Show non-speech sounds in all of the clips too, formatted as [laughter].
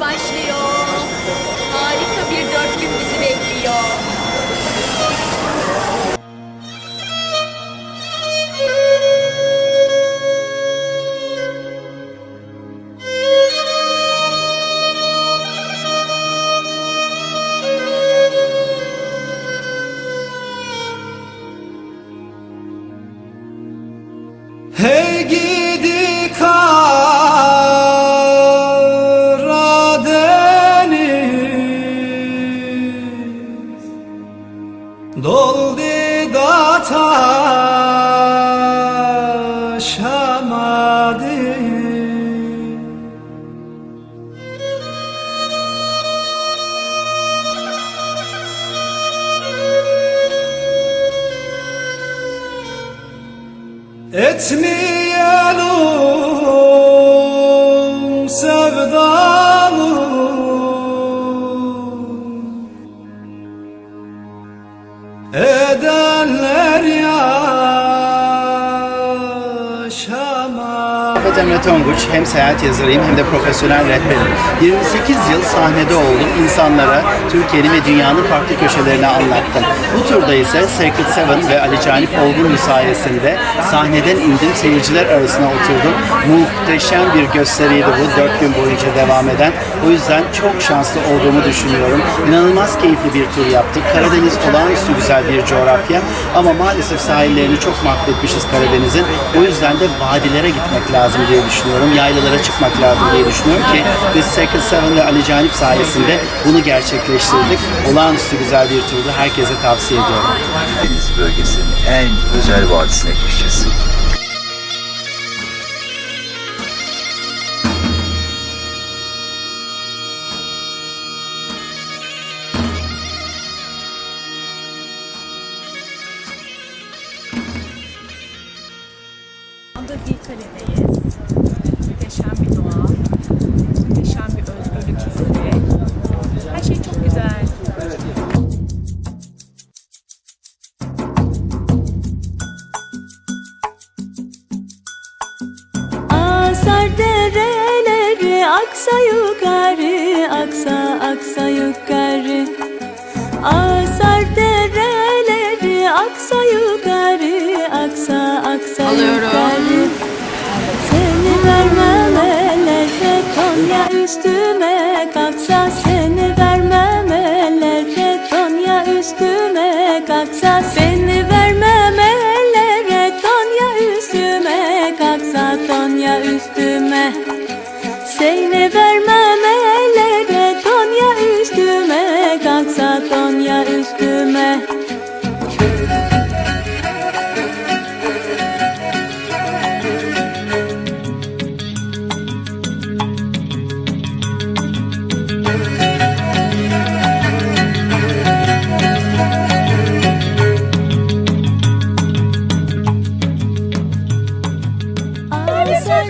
başlıyor. Etmeyelim Rafet Emre Tonguç hem seyahat yazarıyım hem de profesyonel rehberim. 28 yıl sahnede oldum. İnsanlara Türkiye'nin ve dünyanın farklı köşelerini anlattım. Bu turda ise Sacred Seven ve Ali Canip Olgunlu sayesinde sahneden indim, seyirciler arasına oturdum. Muhteşem bir gösteriydi bu. 4 gün boyunca devam eden. O yüzden çok şanslı olduğumu düşünüyorum. İnanılmaz keyifli bir tur yaptık. Karadeniz olağanüstü güzel bir coğrafya ama maalesef sahillerini çok mahvetmişiz Karadeniz'in. O yüzden de vadilere gitmek lazım diye düşünüyorum. Yaylalara çıkmak lazım diye düşünüyorum ki biz Second Seven ve Ali Canip sayesinde bunu gerçekleştirdik. Olağanüstü güzel bir turdu. Herkese tavsiye ediyorum. Deniz bölgesinin en özel vadisine geçeceğiz. anda Zilkale'deyiz. Aksa yukarı, aksa aksa yukarı. Asar dereleri aksa yukarı, aksa aksa yukarı. Seni vermem ellere Konya üstüme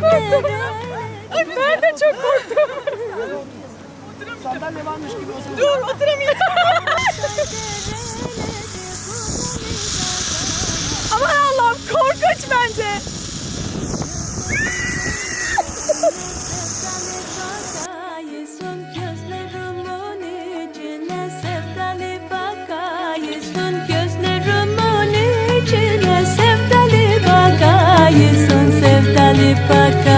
Asar dereleri Ay ben de çok korktum. Sandalye varmış gibi Dur oturamayacağım. Aman Allah'ım korkunç bence. pagkakas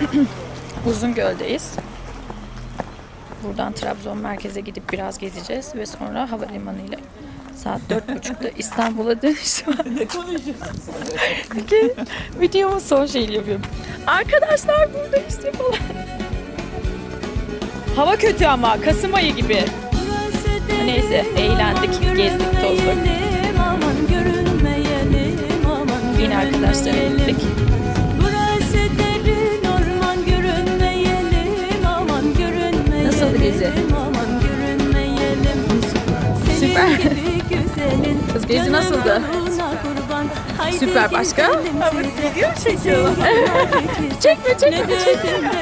[clears throat] Uzungöl'deyiz. Buradan Trabzon merkeze gidip biraz gezeceğiz ve sonra havalimanı ile saat dört [laughs] buçukta İstanbul'a dönüş var. Peki videomun son şeyini yapıyorum. Arkadaşlar burada işte falan. Hava kötü ama Kasım ayı gibi. Neyse, eğlendik, gezdik, tozduk. Yine arkadaşlarla gittik. Gezi? Süper. Kız gezi nasıldı? Süper, başka? Çekme, çekme, Ne çekme.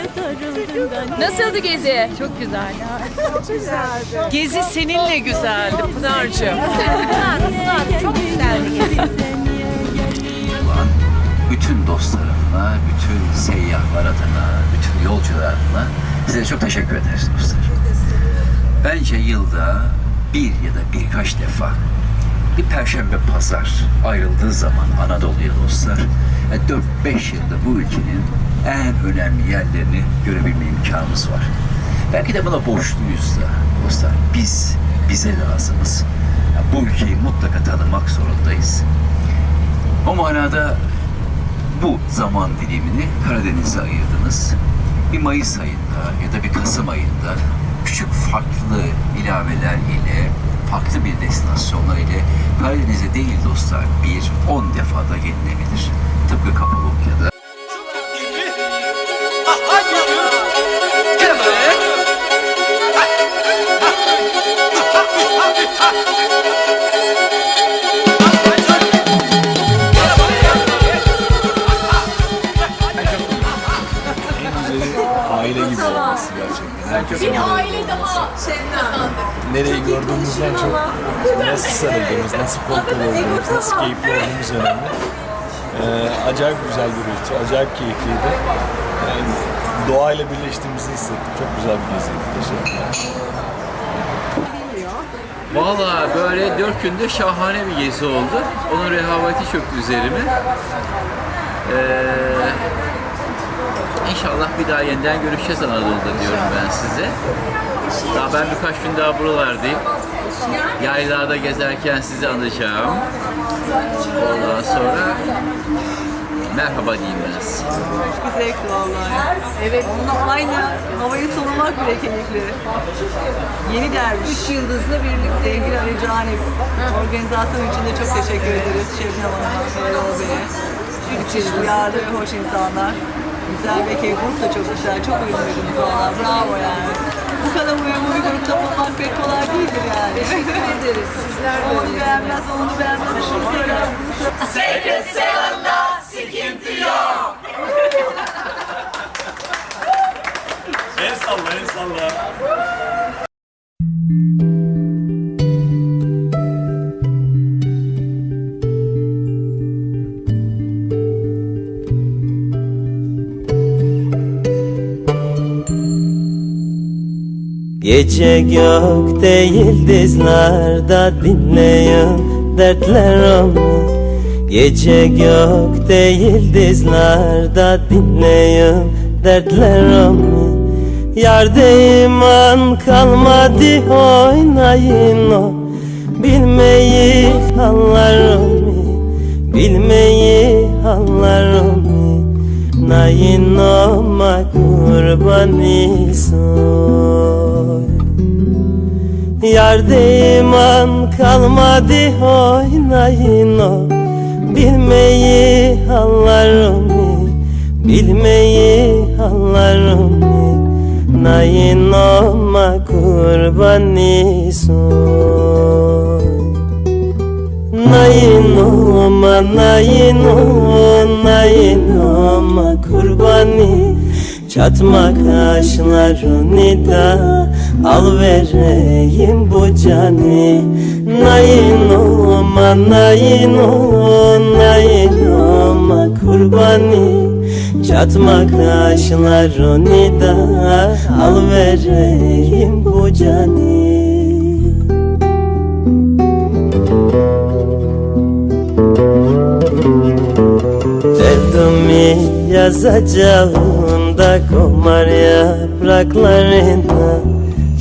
Nasıldı gezi? Çok güzel. Gezi seninle güzeldi Pınar'cığım. çok güzeldi. Ulan bütün dostlarımla, bütün seyyahlar adına, bütün yolcular adına size çok teşekkür ederiz dostlar. Bence yılda bir ya da birkaç defa bir perşembe pazar ayrıldığı zaman Anadolu'ya dostlar 4-5 yılda bu ülkenin en önemli yerlerini görebilme imkanımız var. Belki de buna borçluyuz da dostlar. Biz bize lazımız. Ya Bu ülkeyi mutlaka tanımak zorundayız. O manada bu zaman dilimini Karadeniz'e ayırdınız. Bir Mayıs ayında ya da bir Kasım ayında küçük farklı ilaveler ile farklı bir destinasyonlar ile Karadeniz'e değil dostlar bir 10 defada gelinebilir. Tıpkı Kapadokya'da gördüğümüzden çok nasıl sarıldığımız, nasıl kol kol olduğumuz, nasıl keyifli olduğumuz önemli. Ee, acayip güzel bir ülke, acayip keyifliydi. Yani doğayla birleştiğimizi hissettik. Çok güzel bir geziydi. Teşekkürler. Valla böyle dört günde şahane bir gezi oldu. Onun rehaveti çöktü üzerime. Ee, inşallah bir daha yeniden görüşeceğiz Anadolu'da diyorum ben size. Daha ben birkaç gün daha buralardayım. Yaylada gezerken sizi anacağım. Ondan sonra merhaba diyeyim ben size. Bir zevkti vallahi. Evet. Aynı havayı solumak bile keyifli. Yeni derviş. Üç yıldızlı birlik sevgili Ali Canip. Organizasyon için de çok teşekkür ederiz. Şebnem Hanım'a, Erol Bey'e. Müthiş duyarlı ve hoş insanlar. Güzel ve keyif da çok güzel. Çok uyumluydunuz valla. Bravo yani. Bu kadar uyumlu bir grupta bulmak pek kolay değildir yani. Teşekkür ederiz. Sizler de Onu beğenmez, onu beğenmez. Şunu söyler, bunu söyler. El salla, el salla. Gece gökte yıldızlarda dinleyin dertler onu Gece gökte yıldızlarda dinleyin dertler onu Yerde iman kalmadı oynayın o. Bilmeyi anlar onu Bilmeyi anlar onu Nayin olma kurbanı soy Yerde iman kalmadı oynayın o. Bilmeyi anlarım Bilmeyi anlarım Nayin olma kurbanı soy Nayin olma, nayin olma, nayin olma kurbani Çatma kaşlarını da al vereyim bu cani olma, nayin olma kurbani Çatma kaşlarını da al vereyim bu cani Derdimi yazacağım da komar yapraklarına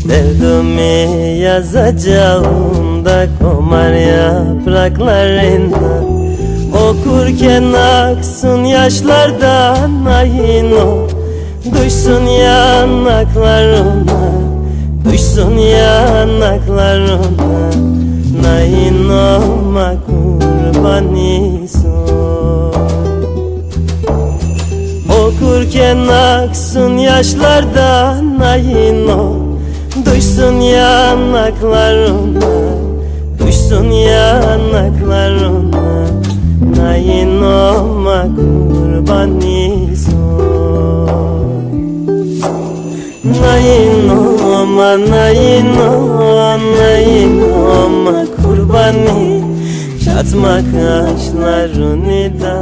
Derdimi yazacağım da komar yapraklarına Okurken aksın yaşlardan ayın o. Duysun yanaklarına Duysun yanaklarına Nayin olma kurbanison Okurken aksın yaşlardan ayın o Duysun yanaklarına Duysun yanaklarına Nayin olma kurbanison Nayin olma, nayin olma, nayin olma kurbani Çatma kaşlarını da